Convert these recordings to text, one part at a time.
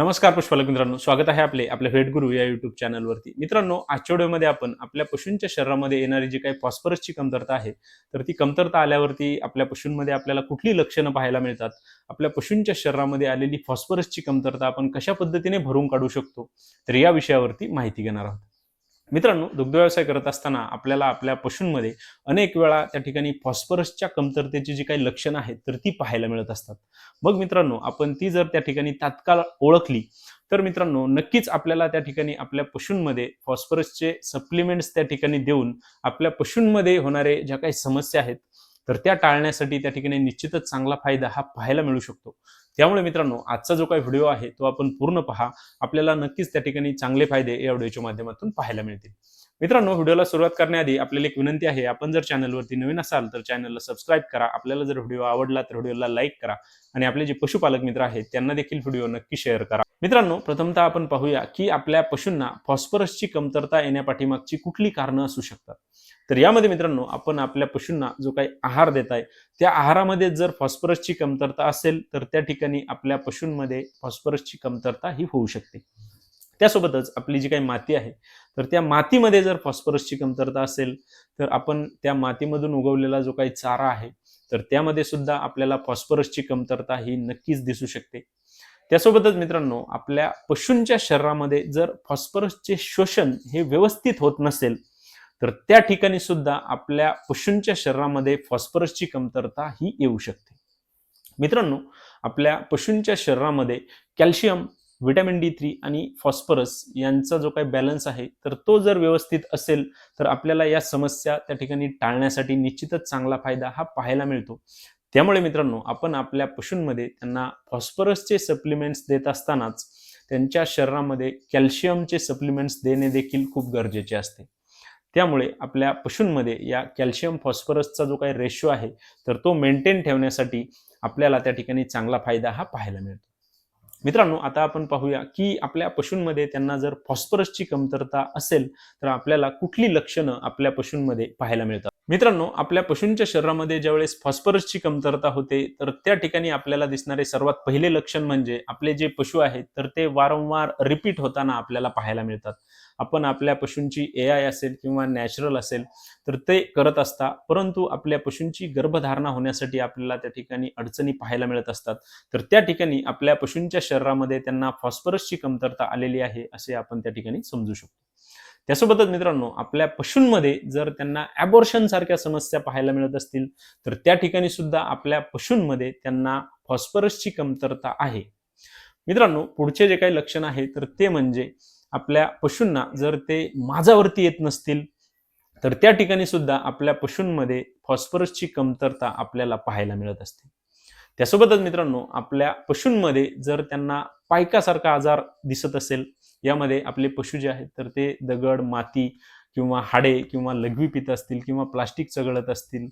नमस्कार पुष्पालक मित्रांनो स्वागत आहे आपले आपल्या भेट गुरु या युट्यूब चॅनलवरती मित्रांनो आजच्या व्हिडिओमध्ये आपण आपल्या पशूंच्या शरीरामध्ये येणारी जी काही फॉस्फरसची कमतरता आहे तर ती कमतरता आल्यावरती आपल्या पशूंमध्ये आपल्याला कुठली लक्षणं पाहायला मिळतात? आपल्या पशूंच्या शरीरामध्ये आलेली फॉस्फरसची कमतरता आपण कशा पद्धतीने भरून काढू शकतो? तर या विषयावरती माहिती घेणार आहोत. मित्रांनो दुग्ध व्यवसाय करत असताना आपल्याला आपल्या पशूंमध्ये अनेक वेळा त्या ठिकाणी फॉस्फरसच्या कमतरतेची जी काही लक्षणं आहेत तर ती पाहायला मिळत असतात. मग मित्रांनो आपण ती जर त्या ठिकाणी तात्काळ ओळखली तर मित्रांनो नक्कीच आपल्याला त्या ठिकाणी आपल्या पशूंमध्ये फॉस्फरसचे सप्लिमेंट्स त्या ठिकाणी देऊन आपल्या पशूंमध्ये होणारे ज्या काही समस्या आहेत तर त्या टाळण्यासाठी त्या ठिकाणी निश्चितच चांगला फायदा हा पाहायला मिळू शकतो. त्यामुळे मित्रांनो आजचा जो काही व्हिडिओ आहे तो आपण पूर्ण पहा. आपल्याला नक्कीच त्या ठिकाणी चांगले फायदे या व्हिडिओच्या माध्यमातून पाहायला मिळतील. मित्रांनो व्हिडिओला सुरुवात करण्याआधी आपल्याला एक विनंती आहे आपण जर चॅनलवरती नवीन असाल तर चॅनलला सबस्क्राईब करा. आपल्याला जर व्हिडिओ आवडला तर व्हिडिओला लाईक करा आणि आपले जे पशुपालक मित्र आहेत त्यांना देखील व्हिडिओ नक्की शेअर करा. मित्रांनो प्रथमतः आपण पाहूया की आपल्या पशूंना फॉस्फरसची कमतरता येण्यापाठीमागची कुठली कारणं असू शकतात. तर यामध्ये मित्रांनो आपण आपल्या पशूंना जो काही आहार देत आहे त्या आहारामध्ये जर फॉस्फरसची कमतरता असेल तर त्या ठिकाणी आपल्या पशूंमध्ये फॉस्फरसची कमतरता ही होऊ शकते. त्यासोबतच आपली जी काही माती आहे तर त्या मातीमध्ये जर फॉस्फरसची कमतरता असेल तर आपण त्या मातीमधून उगवलेला जो काही चारा आहे तर त्यामध्ये सुद्धा आपल्याला फॉस्फरसची कमतरता ही नक्कीच दिसू शकते. त्यासोबतच मित्रांनो आपल्या पशूंच्या शरीरामध्ये जर फॉस्फरसचे शोषण हे व्यवस्थित होत नसेल तर त्या ठिकाणी सुद्धा आपल्या पशूंच्या शरीरामध्ये फॉस्फरसची कमतरता ही येऊ शकते. मित्रांनो आपल्या पशूंच्या शरीरामध्ये कॅल्शियम व्हिटॅमिन डी थ्री आणि फॉस्फरस यांचा जो काही बॅलन्स आहे तर तो जर व्यवस्थित असेल तर आपल्याला या समस्या त्या ठिकाणी टाळण्यासाठी निश्चितच चांगला फायदा हा पाहायला मिळतो. त्यामुळे मित्रांनो आपण आपल्या पशूंमध्ये त्यांना फॉस्फरसचे सप्लिमेंट्स देत असतानाच त्यांच्या शरीरामध्ये कॅल्शियमचे सप्लिमेंट्स देणे देखील खूप गरजेचे असते. त्यामुळे आपल्या पशूंमध्ये या कॅल्शियम फॉस्फरसचा जो काही रेशो आहे तर तो मेंटेन ठेवण्यासाठी आपल्याला त्या ठिकाणी चांगला फायदा हा पाहायला मिळतो. मित्रांनो आता आपण पाहूया की आपल्या पशूंमध्ये त्यांना जर फॉस्फरसची कमतरता असेल तर आपल्याला कुठली लक्षणं आपल्या पशूंमध्ये पाहायला मिळतात? मित्रांनो आपल्या पशूंच्या शरीरामध्ये ज्यावेळेस फॉस्फरसची कमतरता होते तर त्या ठिकाणी आपल्याला दिसणारे सर्वात पहिले लक्षण म्हणजे आपले जे पशु आहेत तर ते वारंवार रिपीट होताना आपल्याला पाहायला मिळतात. आपण आपल्या पशूंची ए आय असेल किंवा नॅचरल असेल तर ते करत असता परंतु आपल्या पशूंची गर्भधारणा होण्यासाठी आपल्याला त्या ठिकाणी अडचणी पाहायला मिळत असतात. तर त्या ठिकाणी आपल्या पशूंच्या शरीरामध्ये त्यांना फॉस्फरसची कमतरता आलेली आहे असे आपण त्या ठिकाणी समजू शकतो. त्यासोबतच मित्रांनो आपल्या पशूंमध्ये जर त्यांना ॲबॉर्शन सारख्या समस्या पाहायला मिळत असतील तर त्या ठिकाणी सुद्धा आपल्या पशूंमध्ये त्यांना फॉस्फरसची कमतरता आहे. मित्रांनो पुढचे जे काही लक्षण आहे तर ते म्हणजे आपल्या पशूंना जर ते माझावरती येत नसतील तर त्या ठिकाणी सुद्धा आपल्या पशूंमध्ये फॉस्फरसची कमतरता आपल्याला पाहायला मिळत असते. त्यासोबतच मित्रांनो आपल्या पशूंमध्ये जर त्यांना पायकासारखा आजार दिसत असेल यामध्ये आपले पशु जे आहेत तर ते दगड माती किंवा हाडे किंवा लघवी पित असतील किंवा प्लास्टिक चगळत असतील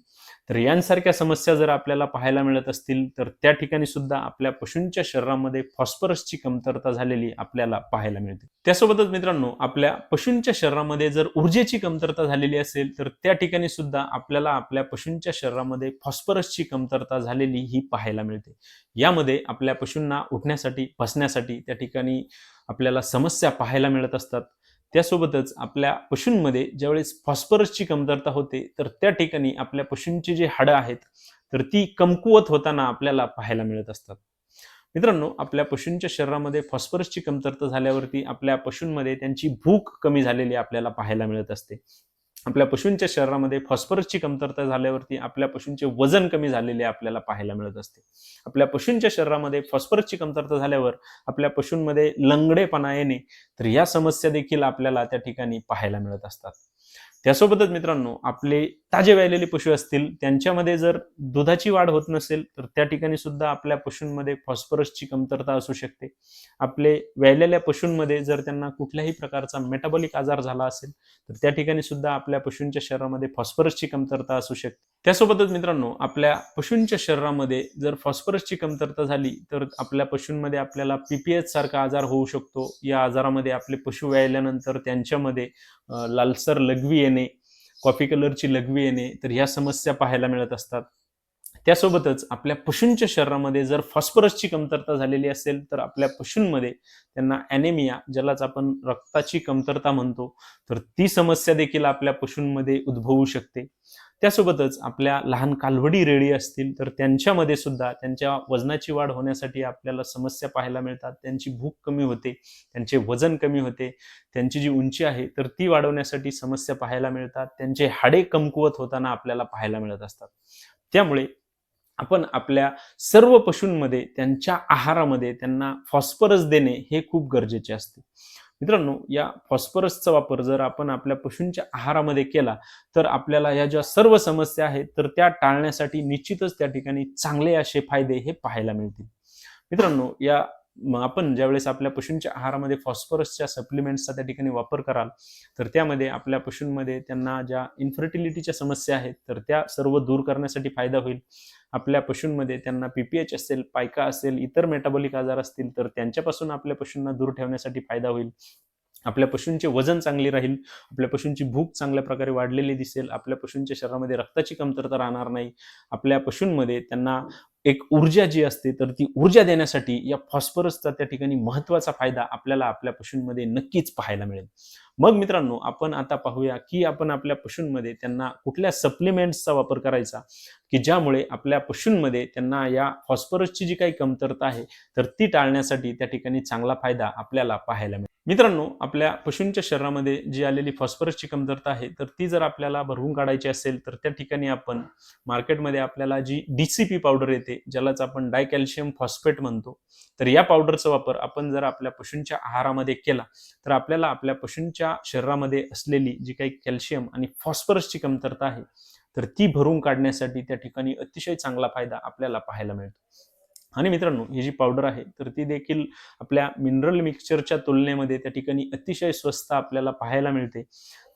तर यांसारख्या समस्या जर आपल्याला पाहायला मिळत असतील तर त्या ठिकाणी सुद्धा आपल्या पशूंच्या शरीरामध्ये फॉस्फरसची कमतरता झालेली आपल्याला पाहायला मिळते. त्यासोबतच मित्रांनो आपल्या पशूंच्या शरीरामध्ये जर ऊर्जेची कमतरता झालेली असेल तर त्या ठिकाणी सुद्धा आपल्याला आपल्या पशूंच्या शरीरामध्ये फॉस्फरसची कमतरता झालेली ही पाहायला मिळते. यामध्ये आपल्या पशूंना उठण्यासाठी बसण्यासाठी त्या ठिकाणी आपल्याला समस्या पाहायला मिळत असतात. त्यासोबतच आपल्या पशूंमध्ये ज्यावेळेस फॉस्फरसची कमतरता होते तर त्या ठिकाणी आपल्या पशूंची जी हाडं आहेत तर ती कमकुवत होताना आपल्याला पाहायला मिळत असतात. मित्रांनो आपल्या पशूंच्या शरीरामध्ये फॉस्फरसची कमतरता झाल्यावरती आपल्या पशूंमध्ये त्यांची भूक कमी झालेली आपल्याला पाहायला मिळत असते. आपल्या पशूंच्या शरीरामध्ये फॉस्फरसची कमतरता झाल्यावरती आपल्या पशूंचे वजन कमी झालेले आपल्याला पाहायला मिळत असते. आपल्या पशूंच्या शरीरामध्ये फॉस्फरसची कमतरता झाल्यावर आपल्या पशूंमध्ये लंगडेपणा येणे तर या समस्या देखील आपल्याला त्या ठिकाणी पाहायला मिळत असतात. त्यासोबतच मित्रांनो आपले ताजे व्यायलेले पशु असतील त्यांच्यामध्ये जर दुधाची वाढ होत नसेल तर त्या ठिकाणी सुद्धा आपल्या पशूंमध्ये फॉस्फरसची कमतरता असू शकते. आपले व्यायलेल्या पशूंमध्ये जर त्यांना कुठल्याही प्रकारचा मेटाबॉलिक आजार झाला असेल तर त्या ठिकाणी सुद्धा आपल्या पशूंच्या शरीरामध्ये फॉस्फरसची कमतरता असू शकते. त्यासोबतच मित्रांनो आपल्या पशूंच्या शरीरामध्ये जर फॉस्फरसची कमतरता झाली तर आपल्या पशूंमध्ये आपल्याला पीपीएच सारखा आजार होऊ शकतो. या आजारामध्ये आपले पशु व्यायल्यानंतर त्यांच्यामध्ये लालसर लघवी येणे कॉफी कलरची लघवी येणे तर ह्या समस्या पाहायला मिळत असतात. त्यासोबतच आपल्या पशूंच्या शरीरामध्ये जर फॉस्फरसची कमतरता झालेली असेल तर आपल्या पशूंमध्ये त्यांना ॲनेमिया ज्यालाच आपण रक्ताची कमतरता म्हणतो तर ती समस्या देखील आपल्या पशूंमध्ये उद्भवू शकते. त्यासोबतच आपल्या लहान कालवडी रेडी असतील तर त्यांच्यामध्ये सुद्धा त्यांच्या वजनाची वाढ होण्यासाठी आपल्याला समस्या पाहायला मिळतात. त्यांची भूक कमी होते त्यांचे वजन कमी होते त्यांची जी उंची आहे तर ती वाढवण्यासाठी समस्या पाहायला मिळतात. त्यांचे हाडे कमकुवत होताना आपल्याला पाहायला मिळत असतात. त्यामुळे आपण आपल्या सर्व पशूंमध्ये त्यांच्या आहारामध्ये त्यांना फॉस्फरस देणे हे खूप गरजेचे असते. मित्रांनो या फॉस्फरसचा वापर जर आपण आपल्या पशूंच्या आहारामध्ये केला तर आपल्याला या ज्या सर्व समस्या आहेत तर त्या टाळण्यासाठी निश्चितच त्या ठिकाणी चांगले असे फायदे हे पाहायला मिळतील. मित्रांनो या आपण ज्यावेळेस आपल्या पशूंच्या आहारामध्ये फॉस्फरसच्या सप्लिमेंट्सचा त्या ठिकाणी वापर कराल तर त्यामध्ये आपल्या पशूंमध्ये त्यांना ज्या इन्फर्टिलिटीच्या समस्या आहेत तर त्या सर्व दूर करण्यासाठी फायदा होईल. आपल्या पशूंमध्ये त्यांना पीपीएच असेल पायका असेल इतर मेटाबॉलिक आजार असतील तर त्यांच्यापासून आपल्या पशूंना दूर ठेवण्यासाठी फायदा होईल. आपल्या पशूंचे वजन चांगले राहील आपल्या पशूंची भूक चांगल्या प्रकारे वाढलेली दिसेल आपल्या पशूंच्या शरीरामध्ये रक्ताची कमतरता राहणार नाही. आपल्या पशूंमध्ये त्यांना एक ऊर्जा जी असते तर ती ऊर्जा देण्यासाठी या फॉस्फरसचा त्या ठिकाणी महत्त्वाचा फायदा आपल्याला आपल्या पशूंमध्ये नक्कीच पाहायला मिळेल. मग मित्रांनो आपण आता पाहूया की आपण आपल्या पशूंमध्ये त्यांना कुठल्या सप्लिमेंट्सचा वापर करायचा की ज्यामुळे आपल्या पशूंमध्ये त्यांना या फॉस्फरसची जी काही कमतरता आहे तर ती टाळण्यासाठी त्या ठिकाणी चांगला फायदा आपल्याला पाहायला मिळेल. मित्रांनो आपल्या पशूंच्या शरीरामध्ये जी आलेली फॉस्फरसची कमतरता आहे तर ती जर आपल्याला भरवून काढायची असेल तर त्या ठिकाणी आपण मार्केटमध्ये आपल्याला जी डीसीपी पावडर येते ज्यालाच आपण डायकॅल्शियम फॉस्फेट म्हणतो तर या पावडरचा वापर आपण जर आपल्या पशूंच्या आहारामध्ये केला तर आपल्याला आपल्या पशूंच्या शरीरामध्ये असलेली जी काही कॅल्शियम आणि फॉस्फरसची कमतरता आहे तर ती भरून काढण्यासाठी त्या ठिकाणी अतिशय चांगला फायदा आपल्याला पाहायला मिळतो. आणि मित्रांनो ही जी पावडर आहे तर ती देखील आपल्या मिनरल मिक्सचरच्या तुलनेमध्ये त्या ठिकाणी अतिशय स्वस्त आपल्याला पाहायला मिळते.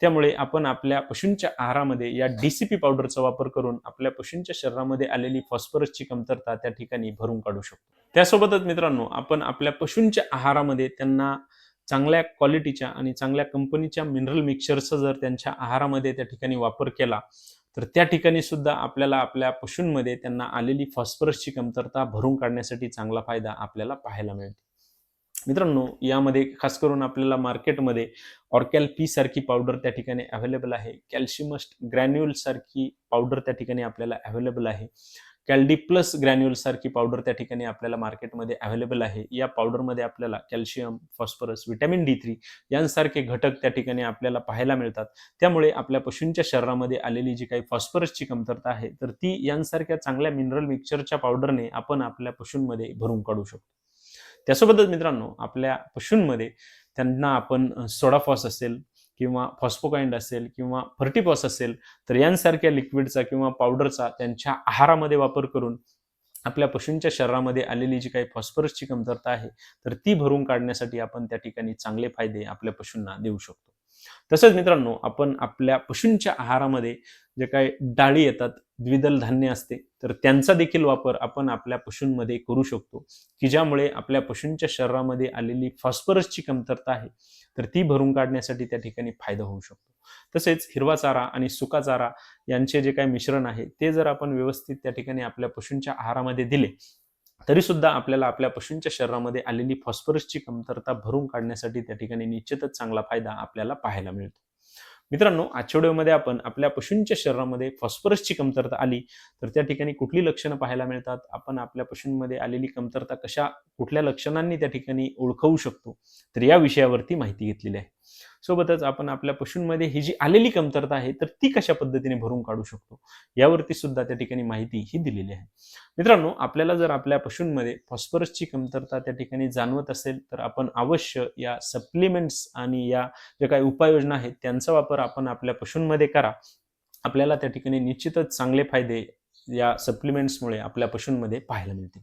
त्यामुळे आपण आपल्या पशूंच्या आहारामध्ये या डीसीपी पावडरचा वापर करून आपल्या पशूंच्या शरीरामध्ये आलेली फॉस्फरसची कमतरता त्या ठिकाणी भरून काढू शकतो. त्यासोबतच मित्रांनो आपण आपल्या पशूंच्या आहारामध्ये त्यांना चांगल्या क्वालिटीच्या आणि चांगल्या कंपनीच्या मिनरल मिक्सरचा जर त्यांच्या आहारामध्ये त्या ठिकाणी वापर केला तर त्या ठिकाणी सुद्धा आपल्याला आपल्या पशूंमध्ये त्यांना आलेली फॉस्फरसची कमतरता भरून काढण्यासाठी चांगला फायदा आपल्याला पाहायला मिळतो. मित्रांनो यामध्ये खास करून आपल्याला मार्केटमध्ये ऑर्कॅल पी सारखी पावडर त्या ठिकाणी अवेलेबल आहे. कॅल्शियमस्ट ग्रॅन्युअल सारखी पावडर त्या ठिकाणी आपल्याला अवेलेबल आहे. कॅल्डी प्लस ग्रॅन्युल सारखी पावडर त्या ठिकाणी आपल्याला मार्केटमध्ये अवेलेबल आहे. या पावडरमध्ये आपल्याला calcium phosphorus vitamin D three यांसारखे घटक त्या ठिकाणी आपल्याला पाहायला मिळतात. त्यामुळे आपल्या पशूंच्या शरीरामध्ये आलेली जी काही फॉस्फरसची कमतरता आहे तर ती यांसारख्या चांगल्या मिनरल मिक्सरच्या पावडरने आपण आपल्या पशूंमध्ये भरून काढू शकतो. त्यासोबतच मित्रांनो आपल्या पशूंमध्ये त्यांना आपण सोडाफॉस असेल किंवा फॉस्फोकाइंड असेल किंवा फर्टिपॉस असेल तर यांसारख्या लिक्विडचा किंवा पावडरचा त्यांच्या आहारामध्ये वापर करून आपल्या पशूंच्या शरीरामध्ये आलेली जी काही फॉस्फरसची कमतरता आहे तर ती भरून काढण्यासाठी आपण त्या ठिकाणी चांगले फायदे आपल्या पशूंना देऊ शकतो. तसंच मित्रांनो आपण आपल्या पशूंच्या आहारामध्ये जे काय डाळी येतात द्विदल धान्य असते तर त्यांचा देखील वापर आपण आपल्या पशूंमध्ये करू शकतो की ज्यामुळे आपल्या पशूंच्या शरीरामध्ये आलेली फॉस्फरसची कमतरता आहे तर ती भरून काढण्यासाठी त्या ठिकाणी फायदा होऊ शकतो. तसेच हिरवा चारा आणि सुका चारा यांचे जे काही मिश्रण आहे ते जर आपण व्यवस्थित त्या ठिकाणी आपल्या पशूंच्या आहारामध्ये दिले तरी सुद्धा आपल्याला आपल्या पशूंच्या शरीरामध्ये आलेली फॉस्फरसची कमतरता भरून काढण्यासाठी त्या ठिकाणी निश्चितच चांगला फायदा आपल्याला पाहायला मिळतो. मित्रांनो आजच्या व्हिडिओमध्ये आपण आपल्या पशूंच्या शरीरामध्ये फॉस्फरसची कमतरता आली तर त्या ठिकाणी कुठली लक्षणं पाहायला मिळतात? आपण आपल्या पशूंमध्ये आलेली कमतरता कशा कुठल्या लक्षणांनी त्या ठिकाणी ओळखवू शकतो? तर या विषयावरती माहिती घेतलेली आहे. सोबतच आपण आपल्या पशूंमध्ये ही जी आलेली कमतरता आहे तर ती कशा पद्धतीने भरून काढू शकतो? यावरती सुद्धा त्या ठिकाणी माहिती ही दिलेली आहे. मित्रांनो आपल्याला जर आपल्या पशूंमध्ये फॉस्फरसची कमतरता त्या ठिकाणी जाणवत असेल तर आपण अवश्य या सप्लिमेंट्स आणि या ज्या काही उपाययोजना आहेत त्यांचा वापर आपण आपल्या पशूंमध्ये करा. आपल्याला त्या ठिकाणी निश्चितच चांगले फायदे या सप्लिमेंट्समुळे आपल्या पशूंमध्ये पाहायला मिळते